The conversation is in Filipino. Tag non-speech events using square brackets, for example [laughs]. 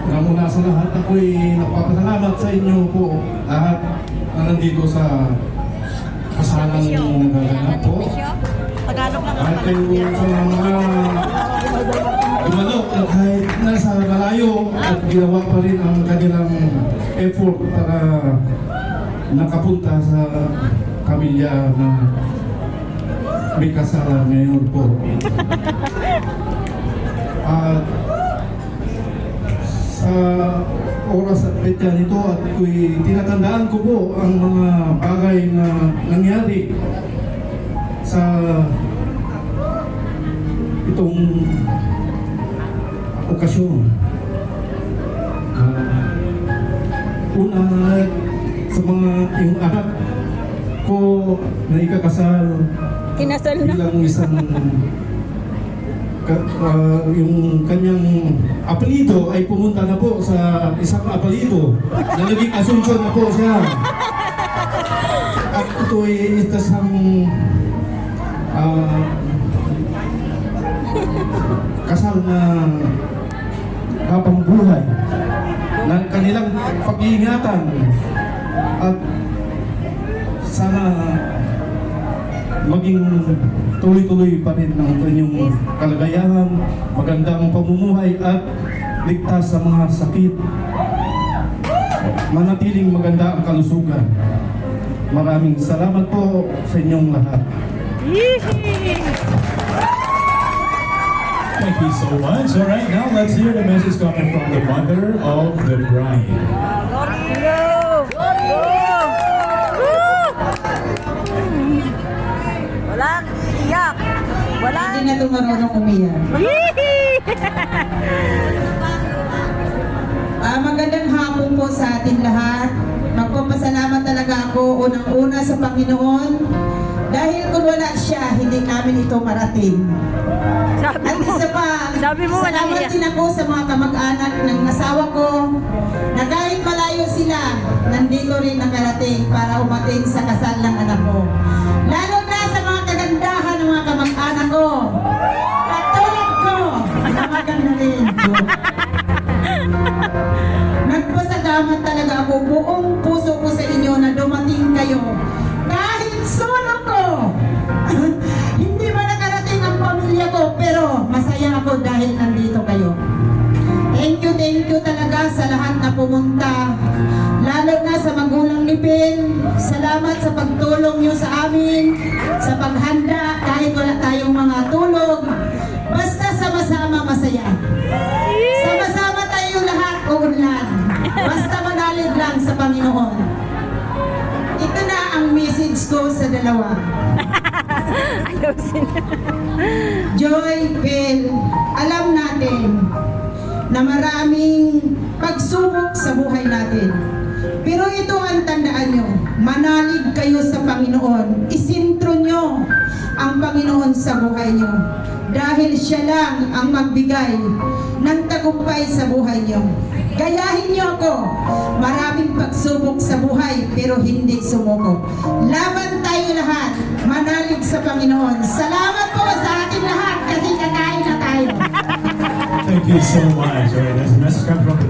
Unang-una sa lahat, ako'y nagpapasalamat sa inyo po lahat na nandito sa kasalang nagaganap po. Tagalog lang Kahit kayo sa mga dumalok na kahit nasa malayo at ginawa pa rin ang kanilang effort para nakapunta sa pamilya na may kasala ngayon po. [laughs] At oras at petya nito at ko'y tinatandaan ko po ang mga bagay na nangyari sa itong okasyon. Ah, una sa mga yung anak ko na ikakasal Kinasal na. bilang isang ah, yung kanyang apelido ay pumunta na po sa isang apelido na naging Asunsyon na po siya. At ito ay isang ah, kasal na habang ng kanilang pag-iingatan at sana maging tuloy-tuloy pa rin ang inyong kalagayahan, magandang pamumuhay at ligtas sa mga sakit. Manatiling maganda ang kalusugan. Maraming salamat po sa inyong lahat. Thank you so much. All right, now let's hear the message coming from the mother of the bride. Go! Go! Walang iyak. Walang Hindi na ito marunong umiyak. Ah, magandang hapon po sa atin lahat. Magpapasalamat talaga ako unang-una sa Panginoon dahil kung wala siya, hindi namin ito marating. Sabi At mo. isa pa, Sabi mo salamat din ako sa mga kamag-anak ng asawa ko na kahit malayo sila, nandito rin nakarating para umating sa kasal ng anak ko. Dahil nandito kayo. Thank you, thank you talaga sa lahat na pumunta. Lalo na sa magulang ni Pin. Salamat sa pagtulong nyo sa amin, sa paghanda kahit wala tayong mga tulog. Basta sama-sama masaya. Sama-sama tayo lahat uunlad. Basta manalig lang sa Panginoon. Ito na ang message ko sa dalawa. Ayaw sila. Joy, Phil, alam natin na maraming pagsubok sa buhay natin. Pero ito ang tandaan nyo, manalig kayo sa Panginoon. Isintro nyo ang Panginoon sa buhay nyo. Dahil siya lang ang magbigay ng tagumpay sa buhay nyo. Gayahin nyo ako. Maraming pagsubok sa buhay pero hindi sumuko. Laban tayo. Manalig sa Panginoon. Salamat po sa ating lahat kasi kakain na tayo. Thank you so much. Right, that's the message from